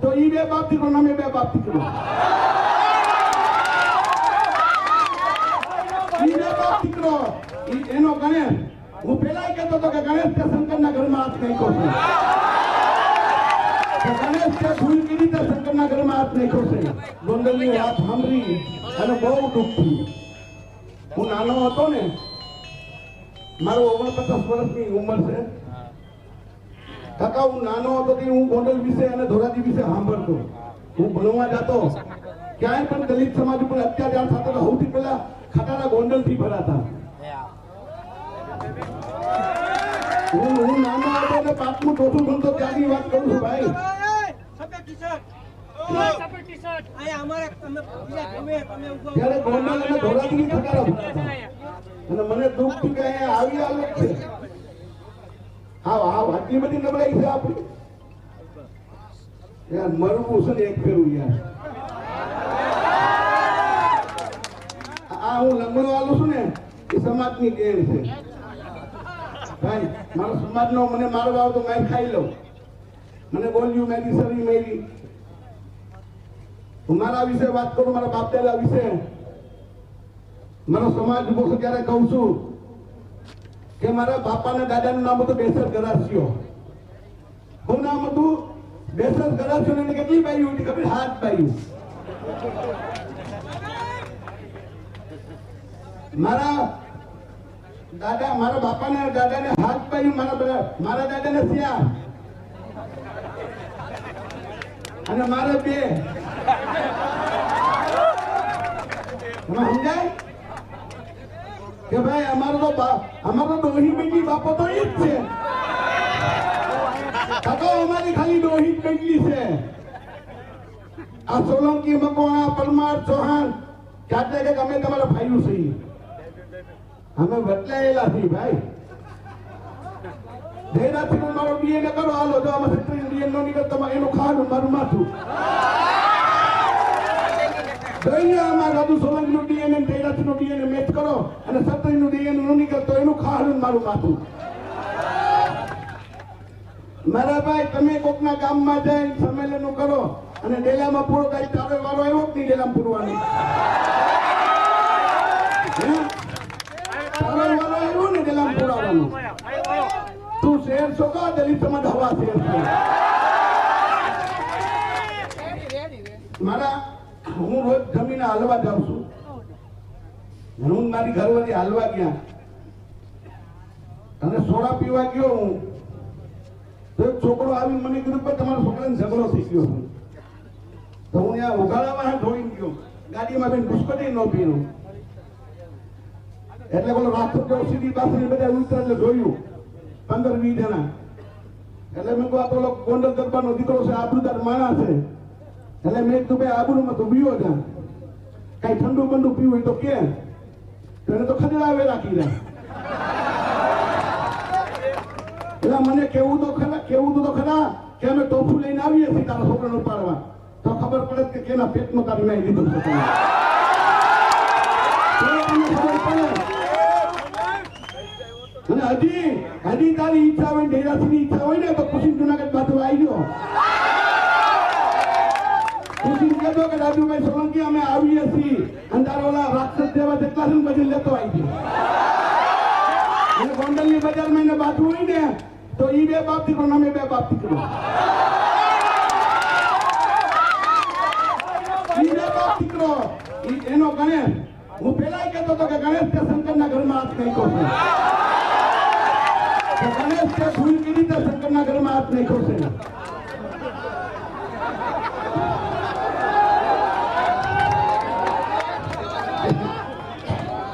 તો ઈ બે બાપ દીકરો ને બે બાપ દીકરો ઈ બે બાપ દીકરો એનો ગણેશ. હું પેલા કહેતો હતો કે ગણેશ તે શંકરના ઘરમાં હાથ નહીં કે ગણેશ તે ભૂલ કરી તે શંકરના ઘરમાં હાથ નાખ્યો છે. ગોંડલની વાત સાંભળી અને બહુ દુઃખ થયું. હું નાનો હતો ને, મારો ઓગણપચાસ વર્ષની ઉંમર છે. કાકા, હું નાનો હતો તે હું ગોંડલ વિશે અને ધોરાજી વિશે સાંભળતો. હું ભણવા જતો. ક્યાંય પણ દલિત સમાજ ઉપર અત્યાચાર થતો સૌથી પહેલા ખટારા ગોંડલથી ભરાતા. હું હું નાનો હતો ને પાંચમું ચોથું ભણતો ત્યાંની વાત કરું છું, ભાઈ. અને અને મને દુઃખ કે આવી હાલત છે. હા હા આટલી બધી નબળાઈ છે આપણી. ને એક ફેરું યાર. આ મને મારો ભાવ તો મેં ખાઈ લઉં મને બોલ્યું મેરી સરી મેરી હું મારા વિશે વાત કરું, મારા બાપ દાદા વિશે? મારો સમાજ હું ક્યારે કહું છું. કે મારા બાપા ને દાદા નું નામ હતું બેસર ગરાસિયો. શું નામ હતું બેસર ગરાસિયો ને કેટલી બાયું હતી ખબર? હાથ બાયું. મારા દાદા, મારા બાપા ને દાદા ને હાથ પાયું મારા મારા દાદા ને શ્યામ અને મારે બે. સમજાય? કે ભાઈ, અમારો તો અમારો ડોહી બેટી બાબતો એ જ છે. અમારી ખાલી જ બેટલી છે. આ સોલંકી, મકવાણા, પરમાર, ચૌહાણ, જાતે કે અમે તમારા ભાઈઓ છીએ અમે બદલાયેલા છીએ ભાઈ. જયરાજસિંહ, મારો ડીએનએ કરો હાલો. જો આમાં સત્રી ડીએનએ નો નીકળતો એનું ખાવાનું મારું માથું. જોઈએ આમાં રાજુ સોલંકી નું ડીએનએ જયરાજસિંહનું ડીએનએ મેચ કરો અને સત્રી નું ડીએનએ નું નીકળે તો એનું ખાવાનું મારું માથું. મારા ભાઈ તમે કોકના ગામમાં જઈને સંમેલનો કરો અને ડેલામાં પૂરો થાય તારે વારો આવ્યો જ નહીં ડેલામાં પૂરવાનો? તારે વારો આવ્યો ને ડેલામાં પૂરાવાનો? તું શેર છો કા? દલિત સમાજ હવા શેર મારા હું રોજ જમીને હાલવા જાઉં છું. હું મારી ઘરવાળી હાલવા ગયા. અને સોડા પીવા ગયો હું. તો છોકરો આવી મને કીધું પણ તમારા છોકરાને ઝઘડો થઈ ગયો હું તો હું ત્યાં ઉઘાડામાં ધોઈને ગયો. ગાડીમાં બેન પુષ્પટી ન પીનું એટલે બોલો રાષ્ટ્ર જેવો સીધી પાસે બધા ઉતર એટલે જોયું. પંદર વીસ જણા. એટલે મેં કહું આ તો ગોંડલ દરબારનો દીકરો છે આબરૂદાર માણસ છે. એટલે મેં કીધું, ભાઈ, આબરૂમાં તો બીયો જા. કઈ ઠંડુ બંડુ પીવું હોય તો કે. એને તો ખદડાવે રાખી દે એટલે મને કેવું તો ખરા, કેવું તો ખરા કે અમે ટોફું લઈને આવીએ છીએ તારા છોકરાને ઉપાડવા. તો ખબર પડે કે કેના પેટમાં તારી મેં લીધું છે અને હજી હજી તારી ઈચ્છા હોય ડેરાસીની ઈચ્છા હોય ને, તો પછી જુનાગઢ બાજુ આવી જાઓ ખુશી કહેતો કે રાજુભાઈ સોલંકી અમે આવીએ છીએ. અંધારોલા રાક્ષસ જેવા જેટલા છે બધી લેતો આવી અને ગોંડલની બજારમાં એને બાજુ હોય ને, તો એ બે બાપ દીકરો અમે બે બાપ દીકરો બે એનો ગણેશ. હું પેલા કહેતો હતો કે, ગણેશ કે શંકરના ઘરમાં હાથ નહીં છે. કે ગણેશ કે, ભૂલ કરી તે શંકરના ઘરમાં હાથ નહીં છે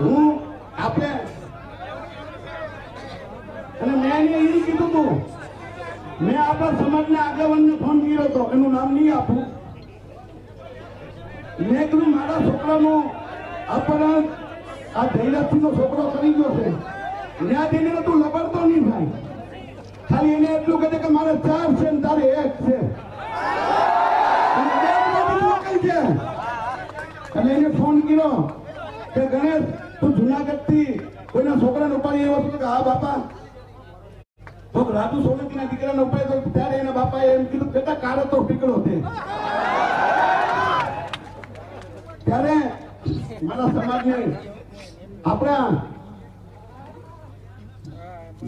હું આપણે અને મેં એને એ કીધું હતું મેં આપણા સમાજના આગેવાનને ફોન કર્યો હતો એનું નામ નહીં આપું. મેં મારા છોકરાનું અપહરણ આ જયરાજસિંહનો છોકરો કરી ગયો છે. ત્યાં જઈને તું લબડતો નહીં ભાઈ. ખાલી એને એટલું કહે છે કે મારે ચાર છે ને તારે એક છે. છે? એટલે એને ફોન કર્યો કે, ગણેશ, તું જુનાગઢથી કોઈના છોકરાને ઉપાડી એવો હતો કે, હા, બાપા. તો રાજુ સોલંકીના દીકરાને ઉપાડ્યો તો ત્યારે એના કારો તો પીકળો છે. ત્યારે મારા સમાજને આપણા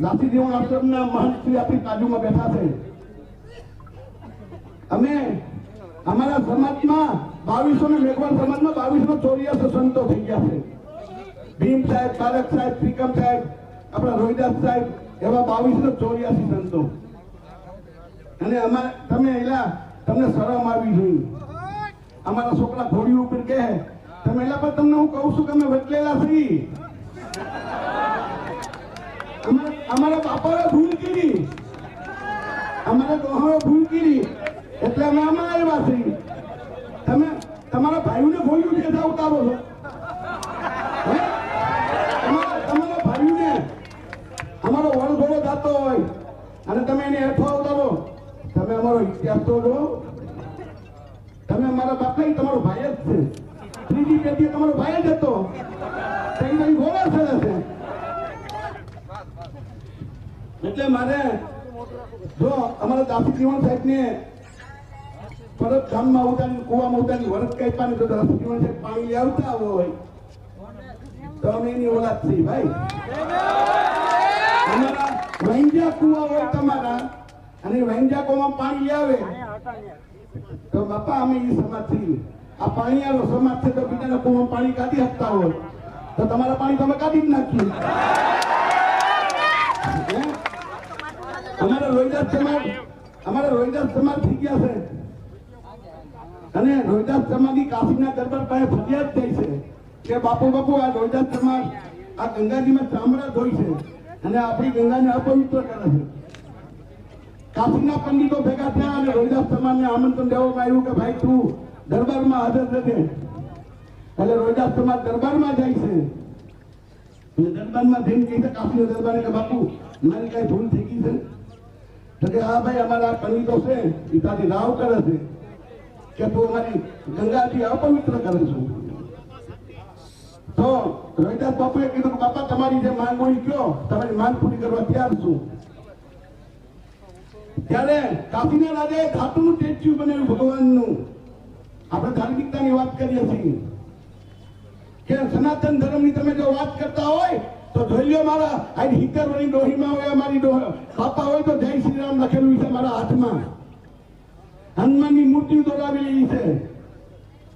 લાઠી દેવણ આશ્રમના મહંત શ્રી આપણી બાજુમાં બેઠા છે. અમે અમારા સમાજમાં બાવીસો ને મેઘવાળ સમાજમાં બાવીસો ચોર્યાસી સંતો થઈ ગયા છે. ભીમ સાહેબ બાલક સાહેબ શ્રીકમ સાહેબ, આપણા રોહિદાસ સાહેબ, એવા બાવીસો ચોર્યાસી સંતો. અને અમારે તમે એલા, તમને શરમ આવી જોઈએ. અમારા છોકરા ઘોડી ઉપર કહે, તમે એલા પણ તમને હું કહું છું કે અમે વટલેલા છીએ. અમારા બાપાએ ભૂલ અમારા ડોહાએ ભૂલ કરી એટલે અમે આમાં આવ્યા છીએ તમે તમારા ભાઈઓને ગોળીઓ દેતા ઉતારો છો હે? તમારા તમારા ભાઈઓને અમારો વણઘોડો જાતો હોય અને તમે એને હેઠો ઉતારો તમે અમારો ઇતિહાસ તો જો તમે ઈ તમારો ભાઈ જ છે. ત્રીજી પેઢી તમારો ભાઈ જ હતો. એટલે મારે, જો અમારા દાસી જીવન સાહેબ ને પરત ગામમાં ઉતારી કુવામાં ઉતારી વરસ કઈ પાણી તો દાસી જીવન સાહેબ પાણી લઈ આવતા હોય. તો અમે એની ઓલાદ છીએ ભાઈ. અમારા વૈંજા કુવા હોય તમારા, અને વૈંજા કુવામાં પાણી આવે. તો બાપા, અમે એ સમાજ છીએ. આ પાણીયાનો સમાજ છે તો બીજાના કુવામાં પાણી કાઢી શકતા હોય. તો તમારા પાણી તમે કાઢી જ નાખ્યું? અમારા રોહિદાસ સમાજ, અમારા રોહિદાસ સમાજ થઈ ગયા છે. અને રોહિદાસ સમાજની કાશીના દરબાર પાસે ફરિયાદ થઈ છે કે બાપુ બાપુ, આ રોહિદાસ સમાજ આ ગંગાજીમાં ચામડા ધોઈ છે અને આપણી ગંગાને અપવિત્ર કરે છે. કાશીના પંડિતો ભેગા થયા અને રવિદાસ સમાજને આમંત્રણ દેવામાં આવ્યું કે ભાઈ તું દરબારમાં હાજર રહેજે. એટલે રવિદાસ સમાજ દરબારમાં જાય છે. દરબારમાં જઈને કહે છે કાશીના દરબારને કે બાપુ, મારી કઈ ભૂલ થઈ ગઈ છે? તો કે હા ભાઈ, અમારા પંડિતો છે એ તારી રાવ કરે છે. કે તું અમારી ગંગાજી અપવિત્ર કરે છું. તો રવિદાસ બાપુએ કીધું બાપા, તમારી જે માંગ હોય કયો, તમારી માંગ પૂરી કરવા તૈયાર છું. ત્યારે કાશીના રાજાએ ધાતુનું સ્ટેચ્યુ બનેલું ભગવાનનું. આપણે ધાર્મિકતાની વાત કરીએ છીએ. કે સનાતન ધર્મની તમે જો વાત કરતા હોય, તો જોઈ મારા આ હિતર વળી ડોહીમાં હોય, અમારી બાપા હોય તો જય શ્રી રામ લખેલું છે મારા હાથમાં. હનુમાનની મૂર્તિ દોરાવેલી છે.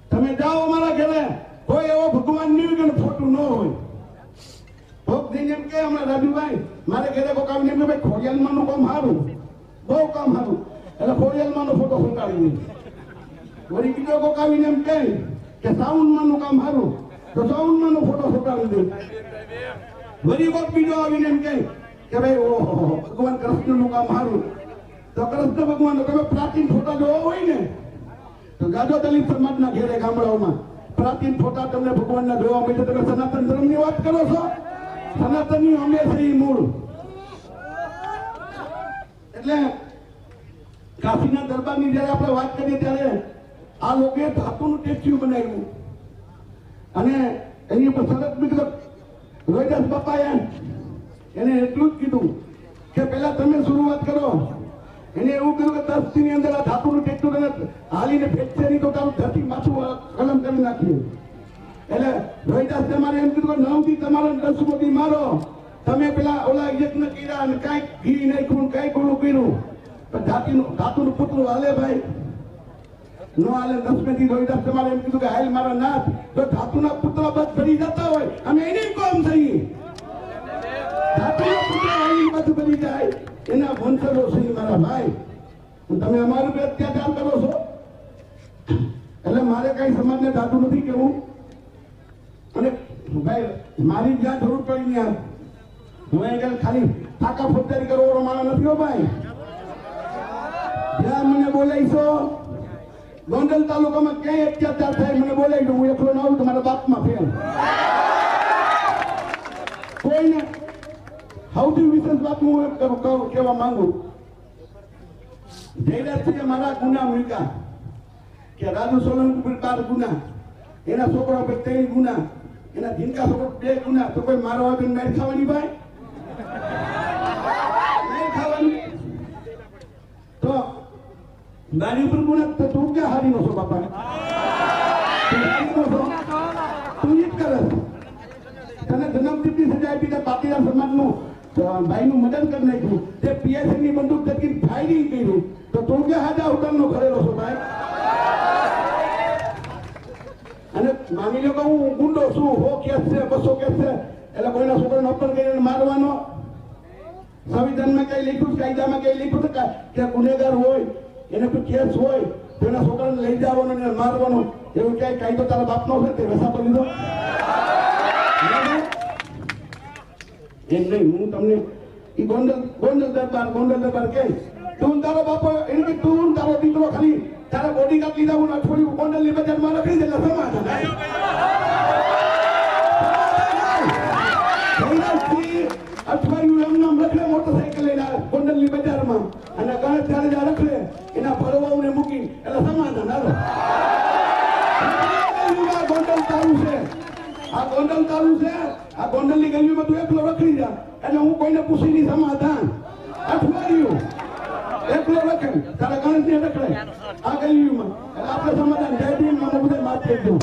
તમે જાઓ અમારા ઘરે, કોઈ એવો ભગવાન નહીં કે ફોટું ન હોય. ભોગ જઈને એમ કે હમણાં રાજુભાઈ, મારે ઘરે કોઈ કામ એમ કે ભાઈ, ખોડિયાલમાંનું કામ સારું. બહુ કામ સારું એટલે ખોડિયાલમાંનો ફોટો ફૂટાડી દે વળી બીજો કોક આવીને એમ કહે કે સાઉન્ડમાંનું કામ સારું. તો સાઉન્ડમાંનો ફોટો ફૂટાડી દે. વળી કોક બીજો આવીને એમ કહે કે ભાઈ, ઓહો, ભગવાન કૃષ્ણનું કામ સારું. તો કૃષ્ણ ભગવાન તમે પ્રાચીન ફોટા જોવા હોય ને, તો ગાજો દલિત સમાજના ઘેરે ગામડાઓમાં પ્રાચીન ફોટા તમને ભગવાનના જોવા મળે. તમે સનાતન ધર્મની વાત કરો છો? સનાતનની હંમેશા એ મૂળ. એટલે કાશીના દરબારની જયારે આપણે વાત કરીએ ત્યારે આ લોકોએ ધાતુનું ટેસ્ટ્યુ બનાવ્યું. અને એની ઉપર સરસ બીજું રોહિદાસ બાપાએ એને એટલું જ કીધું કે પહેલા તમે શરૂઆત કરો. એને એવું કીધું કે દસની અંદર આ ધાતુનું તને હાલીને ફેંકશે નહીં તો તારું ધરતી માથું કલમ કરી નાખ્યું એટલે રોહિદાસ તમારે એમ કીધું કે નવથી તમારે દસ મોટી મારો. તમે પેલા ઓલા યજ્ઞ કર્યા અને કાંઈક ઘી નાખ્યું કઈ ગોળું કર્યું. ધાતીનું, ધાતુનું પુત્ર હાલે ભાઈ. નો હાલે, દસમેથી રોહિદાસ તમારે એમ કીધું કે હાલ મારા નાથ. તો ધાતુના પુત્ર બસ ભરી જતા હોય. અને એને કોમ થઈ ધાતુના ભરી જાય. એના વંશજો છે મારા ભાઈ. તમે અમારું બે અત્યાચાર કરો છો? એટલે મારે કઈ સમાજને ધાતુ નથી કેવું અને ભાઈ, મારી જ્યાં જરૂર પડી ત્યાં હું અહીંયા ખાલી ફાકા ફોજદારી કરવાનો માણસ નથી હો ભાઈ. જ્યાં મને બોલાઈશો ગોંડલ તાલુકામાં ક્યાંય અત્યાચાર થાય મને બોલાવી હું એકલો ના આવું તો મારા બાપમાં ફેલ કોઈને સૌથી વિશેષ વાત હું કહું, કહેવા માંગુ. જયરાજસિંહે મારા ગુના મૂક્યા કે રાજુ સોલંકી પર બાર ગુના, એના છોકરા પર ત્રણ ગુના, એના જીનકા છોકરા બે ગુના, તો કોઈ મારવા બી મેળ ખાવાની ભાઈ? મારી ઉપર ગુણ તો તું ક્યાં હારી નો છો બાપા તું નો જ કરે. તને જન્મદિવસની સજા આપી તે પાટીદાર સમાજનું ભાઈનું મદદ કરી નાખ્યું તે PSC ની બંદૂક થકી ફાયરિંગ કર્યું તો તું ક્યાં હાજા હોટલનો ખરેલો છો ભાઈ અને માની લો કે હું ગુંડો છું હો કેસ છે બસો કેસ છે એટલે કોઈના છોકરાને અપર કરીને મારવાનો સંવિધાનમાં કઈ લખ્યું કાયદામાં કઈ લખ્યું કે- કે ગુનેગાર હોય એને કોઈ કેસ હોય, તો એના છોકરાને લઈ જવાનો ને મારવાનો, એવું ક્યાંય કાયદો તારા બાપનો છે? તે વેસા પર લીધો? એમ નહીં, હું તમને એ ગોંડલ ગોંડલ દરબાર ગોંડલ દરબાર કે, તું તારો બાપો એને કે તું તારો દીકરો ખાલી તારા બોડી ગાર્ડ લીધા હું અઠવાડિયું ગોંડલની બજારમાં રખડી એટલે સમાધાન. જયરાજસિંહ અઠવાડિયું એમ નામ રખડે મોટરસાઇકલ લઈને ની ગોંડલની બજારમાં અને ગણેશ ત્યારે રખડે એના ભરવાઓને મૂકી એટલે સમાધાન હાલો ગોંડલ તારું છે. આ ગોંડલ તારું છે. આ ગોંડલની ગલીમાં તું એકલો રખડી જા. એટલે હું કોઈને પૂછી નહીં સમાધાન અઠવાડિયું એકલો રખે તારા ગણેશ ને રખડે આ ગલીમાં આપણે સમાધાન. જય ભીમ. મને બધા માફ દઉં